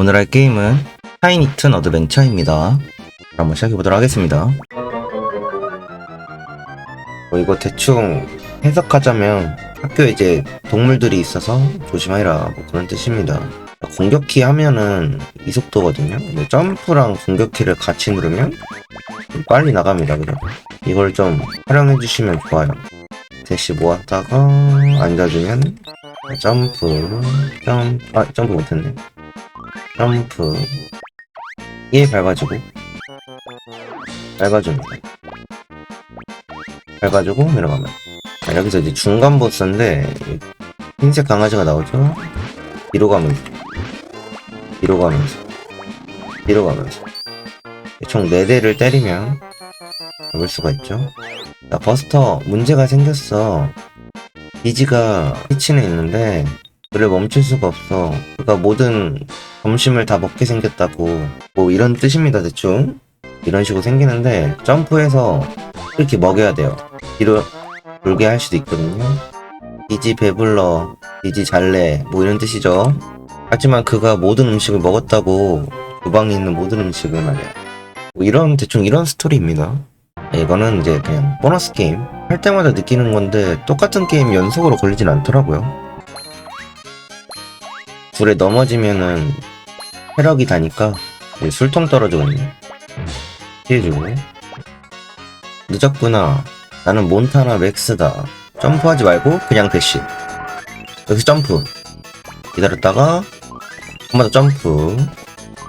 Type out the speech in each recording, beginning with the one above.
오늘 할 게임은 타이니튼 어드벤처입니다. 한번 시작해보도록 하겠습니다. 뭐 이거 대충 해석하자면 학교에 이제 동물들이 있어서 조심하라 뭐 그런 뜻입니다. 공격키 하면은 이 속도거든요. 근데 점프랑 공격키를 같이 누르면 좀 빨리 나갑니다. 그래 이걸 좀 활용해 주시면 좋아요. 대시 모았다가 앉아주면 점프, 점프, 아 점프 못했네. 점프 얘 밟아주고 밟아줍니다. 밟아주고 내려가면. 자, 여기서 이제 중간 보스인데 흰색 강아지가 나오죠? 뒤로 가면서. 뒤로 가면서. 뒤로 가면서. 총 4대를 때리면 잡을 수가 있죠? 자 버스터 문제가 생겼어. 비지가 피치는 있는데 그를 멈출 수가 없어. 그가 모든 점심을 다 먹게 생겼다고. 뭐 이런 뜻입니다, 대충. 이런 식으로 생기는데, 점프해서 이렇게 먹여야 돼요. 뒤로 돌게 할 수도 있거든요. 이지 배불러, 이지 잘래, 뭐 이런 뜻이죠. 하지만 그가 모든 음식을 먹었다고, 주방에 있는 모든 음식을 말이야. 뭐 이런, 대충 이런 스토리입니다. 이거는 이제 그냥 보너스 게임. 할 때마다 느끼는 건데, 똑같은 게임 연속으로 걸리진 않더라고요. 불에 넘어지면은 체력이 다니까 술통 떨어지거든요. 피해주고 늦었구나. 나는 몬타나 맥스다. 점프하지 말고 그냥 대시. 여기서 점프. 기다렸다가 한 번 더 점프.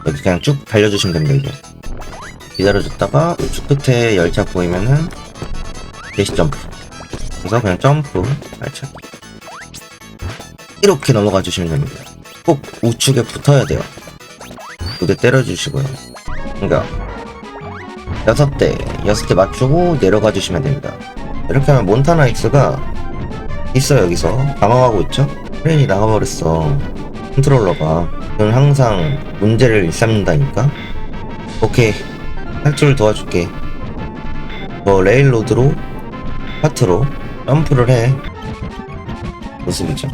여기 그냥 쭉 달려주시면 됩니다. 이제 기다려줬다가 우측 끝에 열차 보이면은 대시 점프. 그래서 그냥 점프. 발차기. 이렇게 넘어가 주시면 됩니다. 꼭 우측에 붙어야 돼요. 무대 때려주시고요. 그러니까 여섯 대, 여섯 대 맞추고 내려가 주시면 됩니다. 이렇게 하면 몬타나 X가 있어 여기서 방황하고 있죠? 트레인이 나가버렸어. 컨트롤러가 그건 항상 문제를 일삼는다니까. 오케이 탈출을 도와줄게. 뭐 레일로드로 파트로 점프를 해 모습이죠.